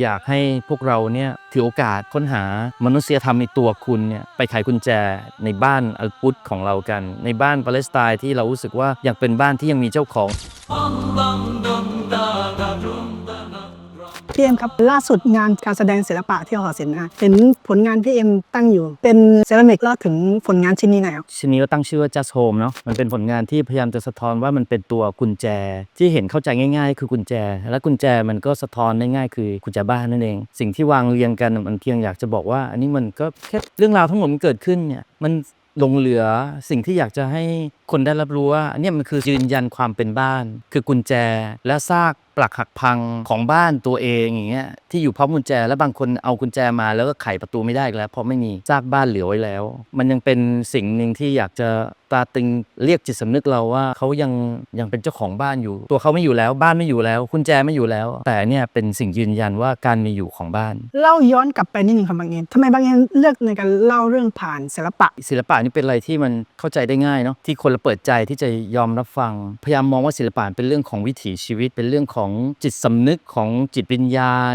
อยากให้พวกเราเนี่ยถือโอกาสค้นหามนุษยธรรมในตัวคุณเนี่ยไปไขกุญแจในบ้านอัลกุดของเรากัน ในบ้านปาเลสไตน์ที่เรารู้สึกว่าอยากเป็นบ้านที่ยังมีเจ้าของ พี่เอ็มครับล่าสุดงานการแสดงศิลปะที่หอศิลป์นะเห็นผลงานพี่เอ็มตั้งอยู่ เป็นเซรามิกแล้วถึงผลงานชิ้นนี้หน่อยครับ ชิ้นนี้ก็ตั้งชื่อว่า Just Home เนาะมันเป็นผลงานที่พยายามจะสะท้อนว่ามันเป็นตัวกุญแจ ที่เห็นเข้าใจง่าย ๆ คือกุญแจ และกุญแจมันก็สะท้อนได้ง่ายคือกุญแจบ้านนั่นเอง สิ่งที่วางเรียงกันมันเพียงอยากจะบอกว่า อันนี้มันก็แค่เรื่องราวทั้งหมดมันเกิดขึ้นเนี่ยมันหลงเหลือสิ่งที่อยากจะให้คนได้รับรู้ว่าอันเนี้ยมันคือยืนยันความเป็นบ้าน คือกุญแจและซากปลักหักพังของบ้านตัวเองอย่างเงี้ยที่อยู่พร้อมกุญแจ แล้วบางคนเอากุญแจมาแล้วก็ไขประตูไม่ได้อีกแล้ว เพราะไม่มีซากบ้านเหลือไว้แล้ว มันยังเป็นสิ่งหนึ่งที่อยากจะตราตรึงเรียกจิตสำนึกเราว่าเขายังยังเป็นเจ้าของบ้านอยู่ ตัวเขาไม่อยู่แล้วบ้านไม่อยู่แล้วกุญแจไม่อยู่แล้ว แต่เนี่ยเป็นสิ่งยืนยันว่าการมีอยู่ของบ้านเล่าย้อนกลับไปนิดนึงครับบางเอ็มทำไมบางเอ็มเลือกในการเล่าเรื่องผ่านศิลปะ ศิลปะนี่เป็นอะไรที่มันเข้าใจได้ง่ายเนาะที่คนเราเปิดใจที่จะยอมรับฟัง พยายามมองว่าศิลปะเป็นเรื่องของวิถีชีวิตเป็นเรื่องของจิตสำนึกของจิตวิญญาณ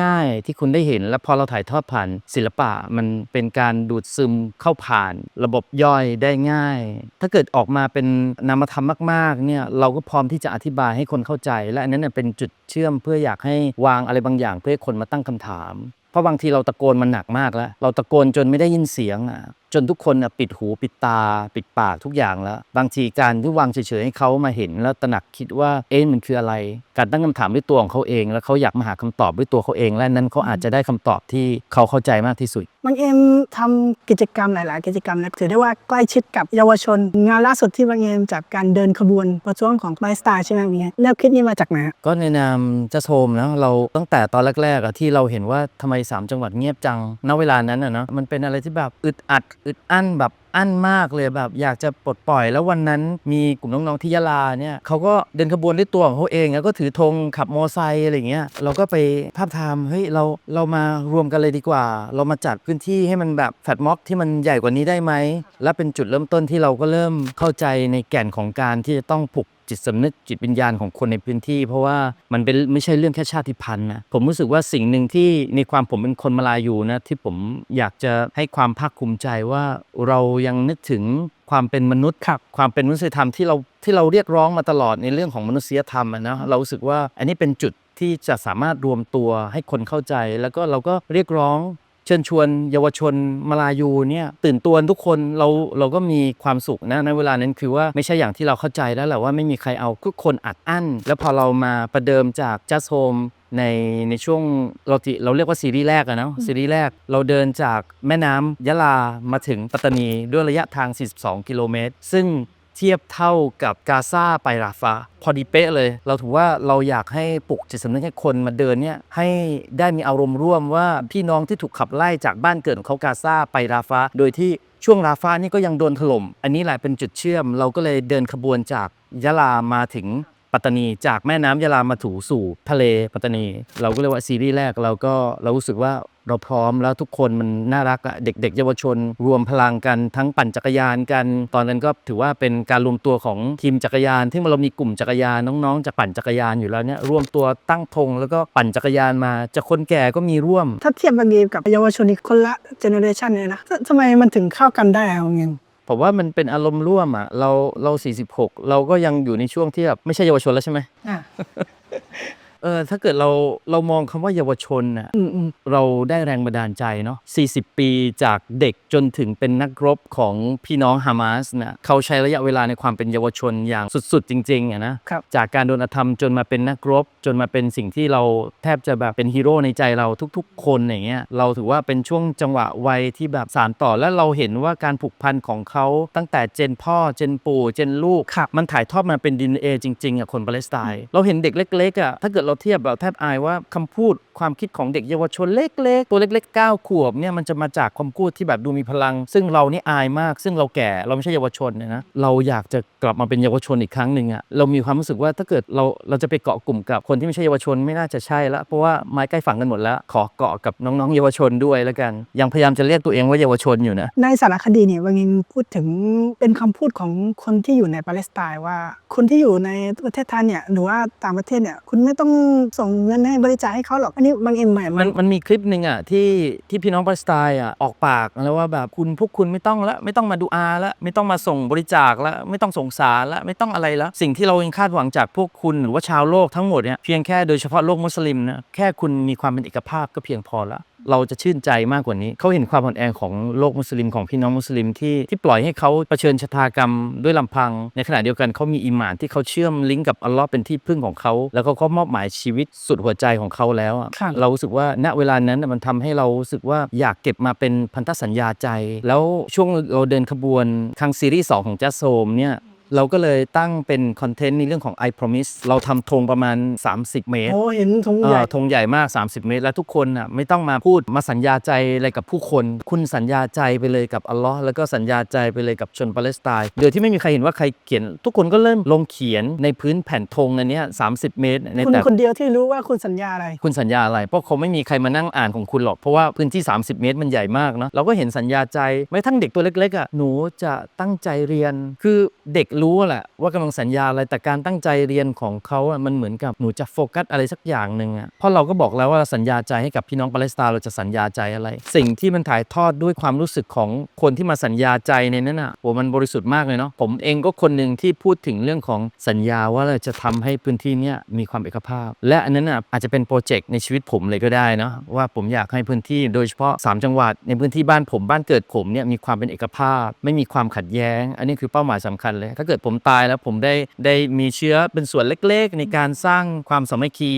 ง่ายๆ ที่คุณได้เห็น แล้วพอเราถ่ายทอดผ่านศิลปะ มันเป็นการดูดซึมเข้าผ่านระบบย่อยได้ง่าย ถ้าเกิดออกมาเป็นนามธรรมมากๆเนี่ยเราก็พร้อมที่จะอธิบายให้คนเข้าใจ และอันนั้นนเป็นจุดเชื่อมเพื่ออยากให้วางอะไรบางอย่าง เพื่อให้คนมาตั้งคำถาม เพราะบางทีเราตะโกนมันหนักมากแล้ว เราตะโกนจนไม่ได้ยินเสียงอะ จนทุกคนปิดหูปิดตา ปิดปากทุกอย่างแล้ว บางทีการที่วางเฉยๆให้เขามาเห็นแล้วตระหนักคิดว่าเอ๊ะมันคืออะไร การตั้งคำถามด้วยตัวของเขาเอง แล้วเขาอยากมาหาคำตอบด้วยตัวเขาเอง และนั้นเขาอาจจะได้คำตอบที่เขาเข้าใจมากที่สุดบางเอ็มทำกิจกรรมหลาย ๆ กิจกรรมนะถือได้ว่าใกล้ชิดกับเยาวชน งานล่าสุดที่บางเอ็มจากการเดินขบวนประท้วงของไลฟ์สไตล์ใช่ไหมบางเอ็มแนวคิดนี้มาจากไหนก็ในนามจะโทมนะเราตั้งแต่ตอนแรก ๆอะที่เราเห็นว่าทำไม 3 จังหวัดเงียบจังณเวลานั้นอะนะมันเป็นอะไรที่แบบอึดอัดอึดอั้นแบบ อั้นมากเลยแบบอยากจะปลดปล่อย แล้ววันนั้นมีกลุ่มน้องๆที่ยะลาเนี่ยเขาก็เดินขบวนด้วยตัวของเขาเองแล้วก็ถือธงขับมอไซค์อะไรเงี้ยเราก็ไปภาพทามเฮ้ยเราเรามารวมกันเลยดีกว่า เรามาจัดพื้นที่ให้มันแบบแฟดม็อกที่มันใหญ่กว่านี้ได้ไหมและเป็นจุดเริ่มต้นที่เราก็เริ่มเข้าใจในแก่นของการที่จะต้องปลุกจิตสำนึกจิตวิญญาณของคนในพื้นที่ เพราะว่ามันเป็นไม่ใช่เรื่องแค่ชาติพันธุ์นะผมรู้สึกว่าสิ่งหนึ่งที่ในความผมเป็นคนมาลายูนะที่ผมอยากจะให้ความภาคภูมิใจว่าเรายังนึกถึงความเป็นมนุษย์ครับความเป็นมนุษยธรรมที่เราที่เราเรียกร้องมาตลอดในเรื่องของมนุษยธรรมอะนะเรารู้สึกว่าอันนี้เป็นจุดที่จะสามารถรวมตัวให้คนเข้าใจ แล้วก็เราก็เรียกร้องเชิญชวนเยาวชนมาลายูเนี่ยตื่นตัวทุกคนเราเราก็มีความสุขนะในเวลานั้นคือว่าไม่ใช่อย่างที่เราเข้าใจแล้วแหละว่าไม่มีใครเอาทุกคนอัดอั้น แล้วพอเรามาประเดิมจาก Just Home ในในช่วงเราที่เราเรียกว่าซีรีส์แรกอะเนาะซีรีส์แรกเราเดินจากแม่น้ำยะลามาถึงปัตตานีด้วยระยะทาง 42 กิโลเมตร ซึ่งเทียบเท่ากับกาซาไปราฟา พอดีเป๊ะเลย เราถือว่าเราอยากให้ปลุกจิตสำนึกให้คนมาเดินเนี่ยให้ได้มีอารมณ์ร่วมว่าพี่น้องที่ถูกขับไล่จากบ้านเกิดของเขากาซาไปราฟา โดยที่ช่วงราฟานี่ก็ยังโดนถล่ม อันนี้แหละเป็นจุดเชื่อม เราก็เลยเดินขบวนจากยะลามาถึง ปัตตานีจากแม่น้ำยะลามาถูสู่ทะเลปัตตานี เราก็เรียกว่าซีรีส์แรกเราก็เรารู้สึกว่าเราพร้อมแล้วทุกคนมันน่ารักอะเด็ก ๆ เยาวชน รวมพลังกันทั้งปั่นจักรยานกัน ตอนนั้นก็ถือว่าเป็นการรวมตัวของทีมจักรยาน ที่เรามีกลุ่มจักรยานน้องๆจะปั่นจักรยานอยู่แล้วเนี่ยรวมตัวตั้งธงแล้วก็ปั่นจักรยานมาจะคนแก่ก็มีร่วม ถ้าเทียบบางเอ็มกับเยาวชนอีกคนละเจเนอเรชันเนี่ยนะทำไมมันถึงเข้ากันได้เอางเอ็ม ผมว่ามันเป็นอารมณ์ร่วมอะเราเรา 46 เราก็ยังอยู่ในช่วงที่แบบไม่ใช่เยาวชนแล้วใช่ไหม อะ เออถ้าเกิดเราเรามองคำว่าเยาวชนน่ะอืมอืมเราได้แรงบันดาลใจเนาะ40 ปีจากเด็กจนถึงเป็นนักรบของพี่น้องฮามาสนะเขาใช้ระยะเวลาในความเป็นเยาวชนอย่างสุดๆ จริงๆอะนะครับ จากการโดนอธรรมจนมาเป็นนักรบ จนมาเป็นสิ่งที่เราแทบจะแบบเป็นฮีโร่ในใจเราทุกๆ คนอย่างเงี้ยเราถือว่าเป็นช่วงจังหวะวัยที่แบบสานต่อและเราเห็นว่าการผูกพันของเขาตั้งแต่เจนพ่อเจนปู่เจนลูกครับมันถ่ายทอดมาเป็นดีเอจริงๆอะคนปาเลสไตน์เราเห็นเด็กเล็กๆอะถ้าเกิดเราเทียบเราแทบอายว่าคำพูดความคิดของเด็กเยาวชนเล็กๆ ตัวเล็ก ๆ 9 ขวบเนี่ยมันจะมาจากคำพูดที่แบบดูมีพลัง ซึ่งเรานี่อายมาก ซึ่งเราแก่เราไม่ใช่เยาวชนนะเราอยากจะกลับมาเป็นเยาวชนอีกครั้งหนึ่งอะเรามีความรู้สึกว่าถ้าเกิดเราเราจะไปเกาะกลุ่มกับคนที่ไม่ใช่เยาวชนไม่น่าจะใช่ละเพราะว่าไม้ใกล้ฝั่งกันหมดแล้ว ขอเกาะกับน้องๆ เยาวชนด้วยแล้วกัน ยังพยายามจะเรียกตัวเองว่าเยาวชนอยู่นะในสารคดีเนี่ยบางเอ็มพูดถึงเป็นคำพูดของคนที่อยู่ในปาเลสไตน์ว่าคนที่อยู่ในประเทศไทยเนี่ยหรือว่าต่างประเทศเนี่ยคุณไม่ต้องส่งเงินให้บริจาคให้เขาหรอกนนี้มันเอ็มใหม่มัมันนมันมีคลิปหนึ่งอะที่ที่พี่น้องปาเลสไตน์อะออกปากแล้วว่าแบบคุณพวกคุณไม่ต้องละไม่ต้องมาดูอาละไม่ต้องมาส่งบริจาคละไม่ต้องสงสารละไม่ต้องอะไรละสิ่งที่เราเองคาดหวังจากพวกคุณหรือว่าชาวโลกทั้งหมดเนี่ยเพียงแค่โดยเฉพาะโลกมุสลิมนะแค่คุณมีความเป็นเอกภาพก็เพียงพอละ เราจะชื่นใจมากกว่านี้ เขาเห็นความอ่อนแอของโลกมุสลิมของพี่น้องมุสลิมที่ที่ปล่อยให้เขาเผชิญชะตากรรมด้วยลำพัง ในขณะเดียวกันเขามีอิหมานที่เขาเชื่อมลิงก์กับอัลลอฮ์เป็นที่พึ่งของเขา แล้วก็เขามอบหมายชีวิตสุดหัวใจของเขาแล้วอะครับเรารู้สึกว่าณเวลานั้นน่ะมันทำให้เรารู้สึกว่าอยากเก็บมาเป็นพันธสัญญาใจ แล้วช่วงเราเดินขบวนครั้งซีรีส์สองของจัสโซมเนี่ย เราก็เลยตั้งเป็นคอนเทนต์ในเรื่องของ I Promise เราทำธงประมาณ 30 เมตร โอ้เห็นธงเอ่ใหญ่อธงใหญ่มาก 30 เมตร แล้วทุกคนอะไม่ต้องมาพูดมาสัญญาใจอะไรกับผู้คน คุณสัญญาใจไปเลยกับอัลลอฮ์แล้วก็สัญญาใจไปเลยกับชนปาเลสไตน์โดยที่ไม่มีใครเห็นว่าใครเขียน ทุกคนก็เริ่มลงเขียนในพื้นแผ่นธงอันเนี้ย30เมตรในคุณแต่คนเดียวที่รู้ว่าคุณสัญญาอะไร คุณสัญญาอะไร เพราะคงไม่มีใครมานั่งอ่านของคุณหรอกเพราะว่าพื้นที่ 30 เมตรมันใหญ่มากเนาะเราก็เห็นสัญญาใจแม้ทั้งเด็กตัวเล็กๆอะหนูจะตั้งใจเรียนคือเด็กรู้แหละว่ากำลังสัญญาอะไรแต่การตั้งใจเรียนของเขาอะมันเหมือนกับหนูจะโฟกัสอะไรสักอย่างหนึ่งอะเพราะเราก็บอกแล้วว่าสัญญาใจให้กับพี่น้องปาเลสไตน์เราจะสัญญาใจอะไร สิ่งที่มันถ่ายทอดด้วยความรู้สึกของคนที่มาสัญญาใจในนั้นอะโหมันบริสุทธิ์มากเลยเนาะผมเองก็คนหนึ่งที่พูดถึงเรื่องของสัญญาว่าเราจะทำให้พื้นที่เนี้ยมีความเอกภาพ และอันนั้นอะอาจจะเป็นโปรเจกต์ในชีวิตผมเลยก็ได้เนาะว่าผมอยากให้พื้นที่โดยเฉพาะ 3 จังหวัด ในพื้นที่บ้านผมบ้านเกิดผมเนี่ยมีความเป็นเอกภาพ ไม่มีความขัดแย้ง อันนี้คือเป้าหมายสำคัญเลยถ้าเกิดผมตายแล้วผมได้ได้มีเชื้อเป็นส่วนเล็กๆ ในการสร้างความสามัคคี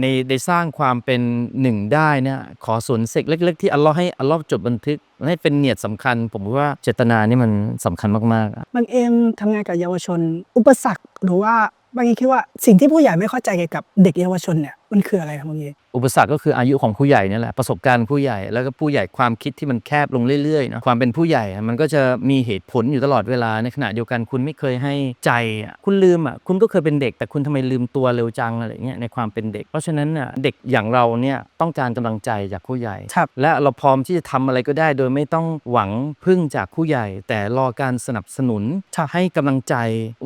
ในได้สร้างความเป็นหนึ่งได้เนี่ยขอส่วนเสกเล็ก ๆ ที่อัลลอฮ์ให้อัลลอฮ์จดบันทึกให้เป็นเนียดสำคัญ ผมว่าเจตนานี่มันสำคัญมากๆบางเอ็มทำงานกับเยาวชน อุปสรรคหรือว่าบางทีคิดว่าสิ่งที่ผู้ใหญ่ไม่เข้าใจเกี่ยวกับเด็กเยาวชนเนี่ย มันคืออะไรครับบางทีอุปสรรคก็คืออายุของผู้ใหญ่นี่แหละประสบการณ์ผู้ใหญ่แล้วก็ผู้ใหญ่ความคิดที่มันแคบลงเรื่อยๆเนอะความเป็นผู้ใหญ่อะมันก็จะมีเหตุผลอยู่ตลอดเวลาในขณะเดียวกันคุณไม่เคยให้ใจอะคุณลืมอะคุณก็เคยเป็นเด็ก แต่คุณทำไมลืมตัวเร็วจังอะไรเงี้ยในความเป็นเด็ก เพราะฉะนั้นอะเด็กอย่างเราเนี่ยต้องการกำลังใจจากผู้ใหญ่ครับและเราพร้อมที่จะทำอะไรก็ได้ โดยไม่ต้องหวังพึ่งจากผู้ใหญ่ แต่รอการสนับสนุนครับให้กำลังใจ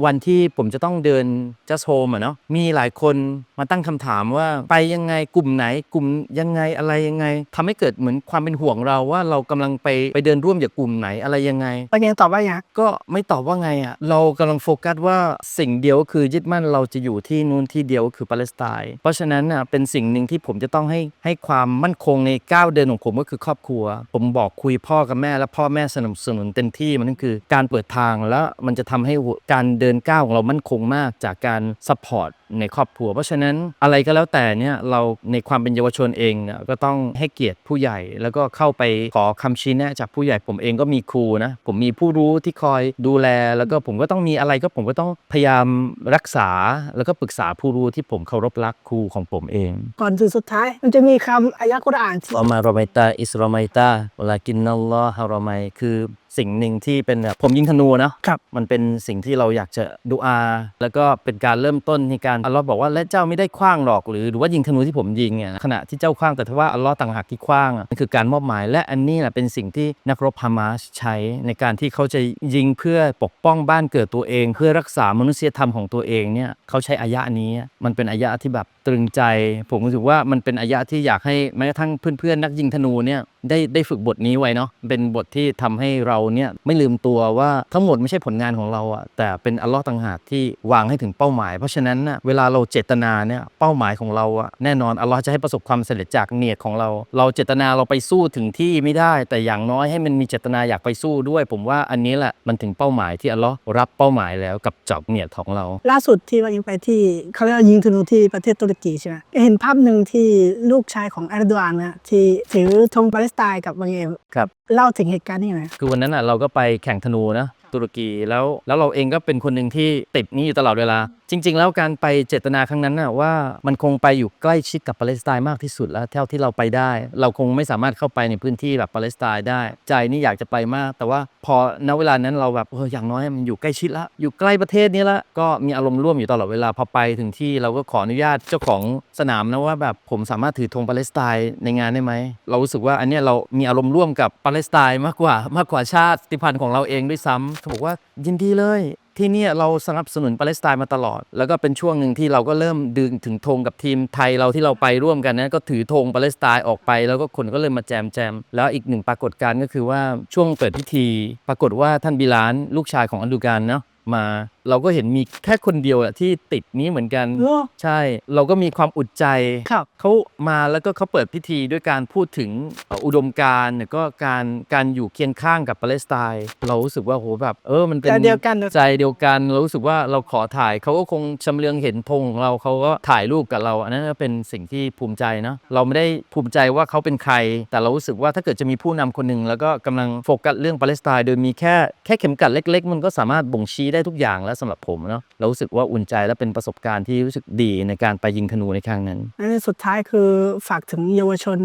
วันที่ผมจะต้องเดิน just home อะเนาะมีหลายคนมาตั้งคำถามว่าไปยังไงกลุ่มไหนกลุ่มยังไงอะไรยังไงทำให้เกิดเหมือนความเป็นห่วงเราว่าเรากำลังไปไปเดินร่วมกับกลุ่มไหนอะไรยังไงบางเอ็มตอบว่าอย่างก็ไม่ตอบว่าไงอะเรากำลังโฟกัสว่าสิ่งเดียวก็คือยึดมั่นเราจะอยู่ที่นู่นที่เดียวก็คือปาเลสไตน์เพราะฉะนั้นอะเป็นสิ่งหนึ่งที่ผมจะต้องให้ให้ความมั่นคงในก้าวเดินของผมก็คือครอบครัว ผมบอกคุยพ่อกับแม่ และพ่อแม่สนับสนุนเต็มที่มันก็คือการเปิดทางแล้วมันจะทำให้การเดินก้าวของเรามั่นคงมากจากการซัพพอร์ตในครอบครัว เพราะฉะนั้นอะไรก็แล้วแต่เนี่ยเราในความเป็นเยาวชนเองเนี่ยก็ต้องให้เกียรติผู้ใหญ่ แล้วก็เข้าไปขอคำชี้แนะจากผู้ใหญ่ผมเองก็มีครูนะผมมีผู้รู้ที่คอยดูแล แล้วก็ผมก็ต้องมีอะไรก็ผมก็ต้องพยายามรักษาแล้วก็ปรึกษาผู้รู้ที่ผมเคารพรักครูของผมเอง ก่อนถึงสุดท้าย มันจะมีคำอายะกุรอานอมารอไมตาอิสรอไมตาเวลากินนัลลอฮ์ฮารอไมคือ สิ่งหนึ่งที่เป็นแบบผมยิงธนูนะครับ มันเป็นสิ่งที่เราอยากจะดูอา แล้วก็เป็นการเริ่มต้นในการอัลลอฮ์บอกว่าและเจ้าไม่ได้คว้างหรอกหรือหรือว่ายิงธนูที่ผมยิงเนี่ยขณะที่เจ้าคว้างแต่ถ้าว่าอัลลอฮ์ต่างหากที่คว้างอะมันคือการมอบหมาย และอันนี้แหละเป็นสิ่งที่นักรบฮามาสใช้ในการที่เขาจะยิงเพื่อปกป้องบ้านเกิดตัวเอง เพื่อรักษามนุษยธรรมของตัวเองเนี่ยเขาใช้อายะนี้มันเป็นอายะที่แบบตรึงใจ ผมรู้สึกว่ามันเป็นอายะที่อยากให้แม้กระทั่งเพื่อนๆนักยิงธนูเนี่ยได้ได้ฝึกบทนี้ไว้เนาะเป็นบทที่ทำให้เราเนี่ยไม่ลืมตัวว่าทั้งหมดไม่ใช่ผลงานของเราอะแต่เป็นอัลลอฮ์ต่างหากที่วางให้ถึงเป้าหมาย เพราะฉะนั้นน่ะเวลาเราเจตนาเนี่ยเป้าหมายของเราอะแน่นอนอัลลอฮ์จะให้ประสบความสำเร็จจากเนียดของเรา เราเจตนาเราไปสู้ถึงที่ไม่ได้ แต่อย่างน้อยให้มันมีเจตนาอยากไปสู้ด้วย ผมว่าอันนี้แหละมันถึงเป้าหมายที่อัลลอฮ์รับเป้าหมายแล้วกับจอบเนียดของเรา ล่าสุดที่บางเอ็มไปที่เขาเรียกว่ายิงธนูที่ประเทศตุรกีใช่ไหมเห็นภาพหนึ่งที่ลูกชายของเอร์โดอันนะที่ถือธงปาเลสไตน์กับบางเอ็มครับ เล่าถึงเหตุการณ์นี้หน่อยคือวันนั้นอะเราก็ไปแข่งธนูนะตุรกีแล้วแล้วเราเองก็เป็นคนหนึ่งที่ติดนี้อยู่ตลอดเวลาจริง ๆ แล้วการไปเจตนาครั้งนั้นน่ะว่ามันคงไปอยู่ใกล้ชิดกับปาเลสไตน์มากที่สุดแล้วเท่าที่เราไปได้ เราคงไม่สามารถเข้าไปในพื้นที่แบบปาเลสไตน์ได้ ใจนี่อยากจะไปมาก แต่ว่าพอณเวลานั้นเราแบบเอออย่างน้อยมันอยู่ใกล้ชิดละอยู่ใกล้ประเทศนี้ละก็มีอารมณ์ร่วมอยู่ตลอดเวลาพอไปถึงที่เราก็ขออนุญาตเจ้าของสนามนะว่าแบบผมสามารถถือธงปาเลสไตน์ในงานได้ไหมเรารู้สึกว่าอันเนี้ยเรามีอารมณ์ร่วมกับปาเลสไตน์มากกว่ามากกว่าชาติพันธุ์ของเราเองด้วยซ้ำเขาบอกว่ายินดีเลย ที่เนี่ยเราสนับสนุนปาเลสไตน์มาตลอด แล้วก็เป็นช่วงหนึ่งที่เราก็เริ่มดึงถึงธงกับทีมไทยเราที่เราไปร่วมกันนะก็ถือธงปาเลสไตน์ออกไป แล้วก็คนก็เลยมาแจมแจมแล้วอีกหนึ่งปรากฏการณ์ก็คือว่าช่วงเปิดพิธี ปรากฏว่าท่านบิลานลูกชายของอันดูการเนาะ มา เราก็เห็นมีแค่คนเดียวอะที่ติดนี้เหมือนกันโอ้ใช่ เราก็มีความอุดใจ ครับ เขามาแล้วก็เขาเปิดพิธีด้วยการพูดถึงเอ่ออุดมการณ์แล้วก็การการอยู่เคียงข้างกับปาเลสไตน์เรารู้สึกว่าโหแบบเออมันเป็นใจเดียวกันนะใจเดียวกันเรารู้สึกว่าเราขอถ่ายเขาก็คงชำเลืองเห็นธงของเราเขาก็ถ่ายรูปกับเรา อันนั้นก็เป็นสิ่งที่ภูมิใจเนาะเราไม่ได้ภูมิใจว่าเขาเป็นใคร แต่เรารู้สึกว่าถ้าเกิดจะมีผู้นำคนหนึ่งแล้วก็กำลังโฟกัสเรื่องปาเลสไตน์โดยมีแค่แค่เข็มกัดเล็ก ๆ มันก็สามารถบ่งชี้ได้ทุกอย่างแล้วสำหรับผมเนาะเรารู้สึกว่าอุ่นใจและเป็นประสบการณ์ที่รู้สึกดีในการไปยิงธนูในครั้งนั้นอันนี้สุดท้ายคือฝากถึงเยาวชน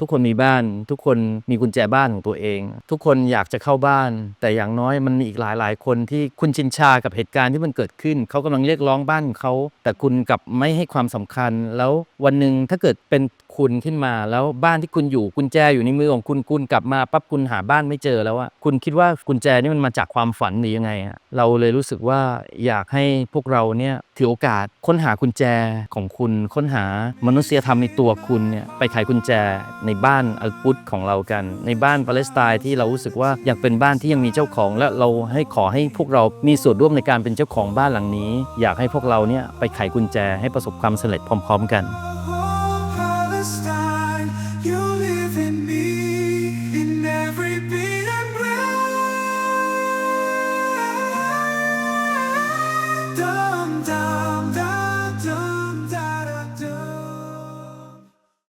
ทุกคนมีบ้าน ทุกคนมีกุญแจบ้านของตัวเอง ทุกคนอยากจะเข้าบ้าน แต่อย่างน้อยมันมีอีกหลายหลายๆคนที่คุณชินชากับเหตุการณ์ที่มันเกิดขึ้น เขากำลังเรียกร้องบ้านของเขา แต่คุณกลับไม่ให้ความสำคัญ แล้ววันหนึ่งถ้าเกิดเป็น คุณขึ้นมา แล้วบ้านที่คุณอยู่กุญแจอยู่ในมือของคุณคุณกลับมาปั๊บคุณหาบ้านไม่เจอแล้วอะคุณคิดว่ากุญแจนี่มันมาจากความฝันหรือยังไงอะเราเลยรู้สึกว่าอยากให้พวกเราเนี่ยถือโอกาสค้นหากุญแจของคุณ ค้นหามนุษยธรรมในตัวคุณเนี่ยไปไขกุญแจในบ้านอัลกุดของเรากัน ในบ้านปาเลสไตน์ที่เรารู้สึกว่าอยากเป็นบ้านที่ยังมีเจ้าของ และเราให้ขอให้พวกเรามีส่วนร่วมในการเป็นเจ้าของบ้านหลังนี้ อยากให้พวกเราเนี่ยไปไขกุญแจให้ประสบความสำเร็จพร้อม ๆ กัน